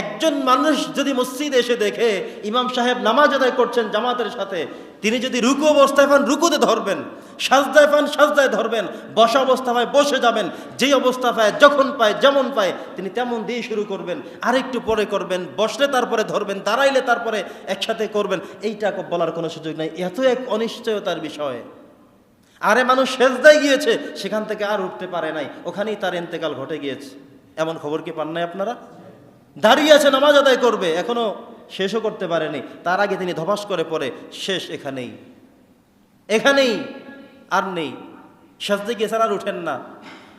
একজন মানুষ যদি মসজিদে এসে দেখে ইমাম সাহেব নামাজ আদায় করছেন জামাতের সাথে, তিনি যদি রুকু অবস্থায় পান রুকুতে ধরবেন, সাজদায় পান সাজদায় ধরবেন, বসা অবস্থা পায় বসে যাবেন যেই অবস্থা পায়, যখন পায়, যেমন পায়, তিনি তেমন দিয়ে শুরু করবেন, আরেকটু পরে করবেন, বসলে তারপরে ধরবেন, দাঁড়াইলে তারপরে একসাথে করবেন, এইটা বলার কোনো সুযোগ নাই। এত এক অনিশ্চয়তার বিষয়। আরে মানুষ সেজদায় গিয়েছে, সেখান থেকে আর উঠতে পারে নাই, ওখানেই তার ইন্তেকাল ঘটে গিয়েছে। এমন খবর কি পান নাই আপনারা? দাঁড়িয়ে আছে, নামাজ আদায় করবে, এখনও শেষও করতে পারেনি। তার আগে তিনি ধপাস করে পড়ে, শেষ এখানেই। এখানেই আর নেই। সাজতে গিয়েছেন আর উঠেন না।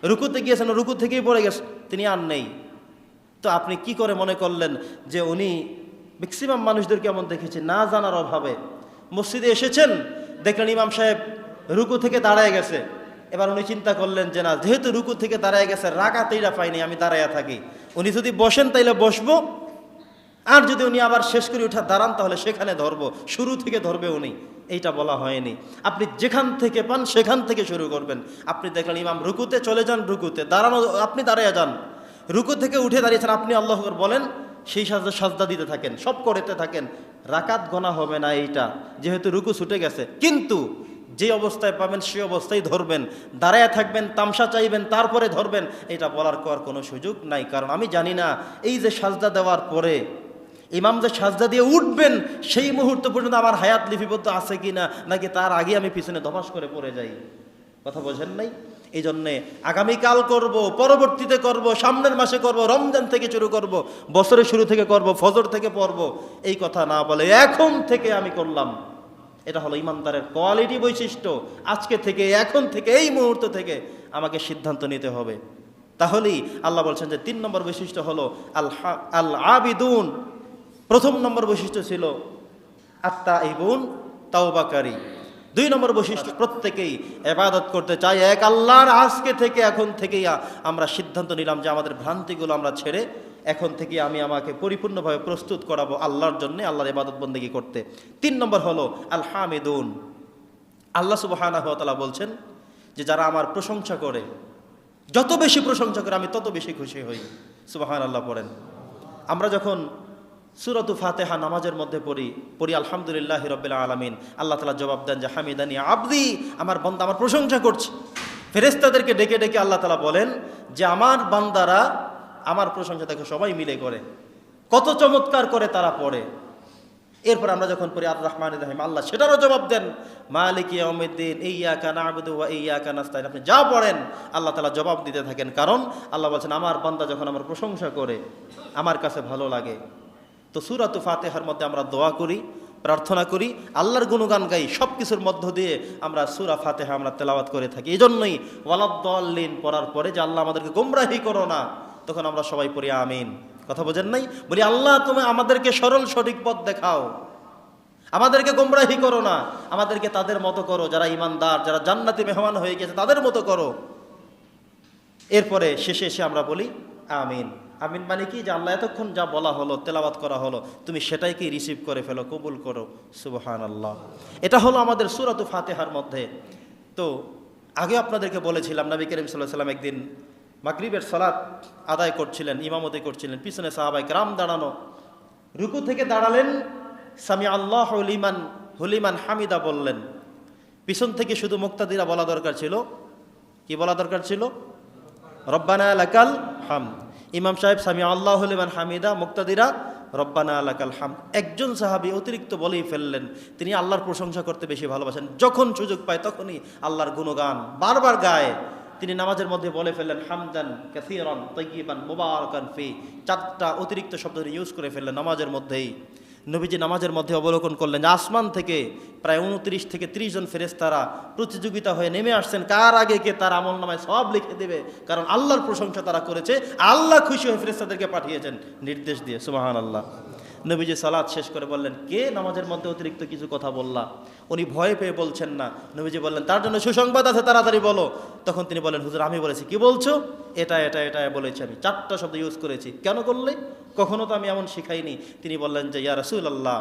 রুকুতে গিয়েছেন রুকু থেকেই পড়ে গেছে, তিনি আর নেই। তো আপনি কি করে মনে করলেন যে উনি ম্যাক্সিমাম মানুষদেরকে এমন দেখেছি? না জানার অভাবে। মসজিদে এসেছেন, দেখলেন ইমাম সাহেব রুকু থেকে দাঁড়ায় গেছে। এবার উনি চিন্তা করলেন যে না, যেহেতু রুকু থেকে দাঁড়ায় গেছে রাগাতেইরা পাইনি, আমি দাঁড়াইয়া থাকি। উনি যদি বসেন তাইলে বসবো, আর যদি উনি আবার শেষ করে উঠা দাঁড়ান, তাহলে সেখানে ধরবো। শুরু থেকে ধরবে উনি। এইটা বলা হয়নি। আপনি যেখান থেকে পান, সেখান থেকে শুরু করবেন। আপনি দেখলেন ইমাম রুকুতে চলে যান, রুকুতে। দাঁড়ানো, আপনি দাঁড়িয়ে যান। রুকু থেকে উঠে দাঁড়িয়েছেন, আপনি আল্লাহ বলেন, সেই সাজদা সাজদা দিতে থাকেন, সব করতে থাকেন। রাকাত গোনা হবে না এইটা, যেহেতু রুকু ছুটে গেছে। কিন্তু যে অবস্থায় পাবেন, সে অবস্থায় ধরবেন। দাঁড়ায় থাকবেন, তামসা চাইবেন, তারপরে ধরবেন। এটা বলার কর কোনো সুযোগ নাই, কারণ আমি জানি না, এই যে সাজদা দেওয়ার পরে, ইমাম যে সাজদা দিয়ে উঠবেন, সেই মুহূর্ত পর্যন্ত আমার হায়াত লিপিবদ্ধ আছে কি না, নাকি তার আগে আমি পিছনে ধপাস করে পড়ে যাই? কথা বোঝেন নাই? এই জন্যে আগামীকাল করব, পরবর্তীতে করব, সামনের মাসে করব, রমজান থেকে শুরু করব, বছরের শুরু থেকে করব, ফজর থেকে পড়ব, এই কথা না বলে এখন থেকে আমি করলাম। এটা হলো ইমানদারের কোয়ালিটি বৈশিষ্ট্য। আজকে থেকে, এখন থেকে, এই মুহূর্ত থেকে আমাকে সিদ্ধান্ত নিতে হবে। তাহলেই আল্লাহ বলছেন যে তিন নম্বর বৈশিষ্ট্য হলো আল আল আবিদুন প্রথম নম্বর বৈশিষ্ট্য ছিল আত্মা ইবুন তাওবাকারী। দুই নম্বর বৈশিষ্ট্য, প্রত্যেকেই এবাদত করতে চাই এক আল্লাহর আজকে থেকে, এখন থেকেই আমরা সিদ্ধান্ত নিলাম যে আমাদের ভ্রান্তিগুলো আমরা ছেড়ে এখন থেকে আমি আমাকে পরিপূর্ণভাবে প্রস্তুত করাবো আল্লাহর জন্য, আল্লাহর ইবাদত বন্দেগী করতে। তিন নম্বর হলো আল হামিদুন আল্লাহ সুবহানাহু ওয়া তাআলা বলছেন যে যারা আমার প্রশংসা করে, যত বেশি প্রশংসা করে আমি তত বেশি খুশি হই। সুবাহান আল্লাহ পড়েন। আমরা যখন সুরতু ফাতেহা নামাজের মধ্যে পড়ি পড়ি আলহামদুলিল্লাহ রবিল আলমিন, আল্লাহ তালা জবাব দেন যে হামিদানি আবদি, আমার বান্দা আমার প্রশংসা করছে। ফেরেস্তাদেরকে ডেকে ডেকে আল্লাহ তালা বলেন যে আমার বান্দারা আমার প্রশংসা তাকে সবাই মিলে করে। কত চমৎকার করে তারা পড়ে। এরপর আমরা যখন পড়ি, আর রহমান রহিম, আল্লাহ সেটারও জবাব দেন, মালিক ইয়াউমিদ্দিন ইয়া কানা আবুদু ওয়া ইয়া কানাস্তাইন আপনি যা পড়েন, আল্লাহ তালা জবাব দিতে থাকেন। কারণ আল্লাহ বলছেন, আমার বান্দা যখন আমার প্রশংসা করে, আমার কাছে ভালো লাগে। তো সুরাতু ফাতেহার মধ্যে আমরা দোয়া করি, প্রার্থনা করি, আল্লাহর গুণগান গাই সব কিছুর মধ্য দিয়ে আমরা সুরা ফাতেহা আমরা তেলাওয়াত করে থাকি। এই জন্যই ওয়ালাদ্দলিন পড়ার পরে যে আল্লাহ আমাদেরকে গোমরাহি করো না তখন আমরা সবাই পড়ি, আমিন। কথা বোঝেন নাই? বলি, আল্লাহ, তুমি আমাদেরকে সরল সঠিক পথ দেখাও। আমাদেরকে গোমরাহি করো না। আমাদেরকে তাদের মতো করো। যারা ইমানদার, যারা জান্নাতি মেহমান হয়ে গেছে, তাদের মতো করো। এরপরে শেষে এসে আমরা বলি, আমিন। আমিন মানে কি? যে আল্লাহ এতক্ষণ যা বলা হলো, তেলাওয়াত করা হলো, তুমি সেটাইকে রিসিভ করে ফেলো, কবুল করো। সুবহান আল্লাহ এটা হলো আমাদের সুরাতু ফাতেহার মধ্যে। তো আগে আপনাদেরকে বলেছিলাম, নবী করিম সাল্লাহ সাল্লাম একদিন মাগরিবের সালাত আদায় করছিলেন, ইমামতি করছিলেন, পিছনে সাহাবাই রাম দাঁড়ানো। রুকু থেকে দাঁড়ালেন, সামি আল্লাহ হলিমান হলিমান হামিদা বললেন। পিছন থেকে শুধু মুক্তাদিরা বলা দরকার ছিল। কি বলা দরকার ছিল? রব্বানা লাকাল হাম। ইমাম সাহেব, সামি আল্লাহ হলিমান হামিদা, মুক্তাদিরা, রব্বানা লাকাল হাম। একজন সাহাবি অতিরিক্ত বলেই ফেললেন, তিনি আল্লাহর প্রশংসা করতে বেশি ভালোবাসেন। যখন সুযোগ পায় তখনই আল্লাহর গুণগান বারবার গায়। তিনি নামাজের মধ্যে বলে ফেললেন, হামদান কাসিরান তৈবান মুবারকান ফি। চারটা অতিরিক্ত শব্দ ইউজ করে ফেললেন নামাজের মধ্যেই। নবীজি নামাজের মধ্যে অবলোকন করলেন যে, আসমান থেকে প্রায় উনত্রিশ থেকে ত্রিশ জন ফেরেস্তারা প্রতিযোগিতা হয়ে নেমে আসছেন। কার আগে কে তার আমল নামায় সব লিখে দেবে? কারণ আল্লাহর প্রশংসা তারা করেছে। আল্লাহ খুশি হয়ে ফেরেস্তাদেরকে পাঠিয়েছেন। নির্দেশ দিয়ে সুবাহান আল্লাহ নবীজি সালাদ শেষ করে বললেন, কে নামাজের মধ্যে অতিরিক্ত কিছু কথা বললা? উনি ভয় পেয়ে বলছেন না। নবীজি বললেন, তার জন্য সুসংবাদ আছে, তাড়াতাড়ি বলো। তখন তিনি বলেন হুজুর, আমি বলেছি, কি বলছো? এটা এটা এটা বলেছি আমি, চারটা শব্দ ইউজ করেছি। কেন করলে? কখনো তো আমি এমন শিখাইনি। তিনি বললেন যে, ইয়া রসুল আল্লাহ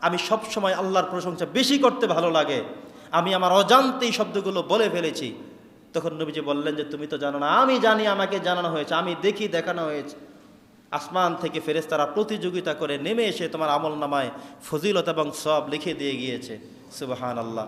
আমি সবসময় আল্লাহর প্রশংসা বেশি করতে ভালো লাগে। আমি আমার অজান্তেই শব্দগুলো বলে ফেলেছি। তখন নবীজি বললেন যে, তুমি তো জানো না, আমি জানি, আমাকে জানানো হয়েছে, আমি দেখি, দেখানো হয়েছে। আসমান থেকে ফেরেস্তারা প্রতিযোগিতা করে নেমে এসে তোমার আমল নামায় ফজিলত এবং সব লিখে দিয়ে গিয়েছে। সুবাহান আল্লাহ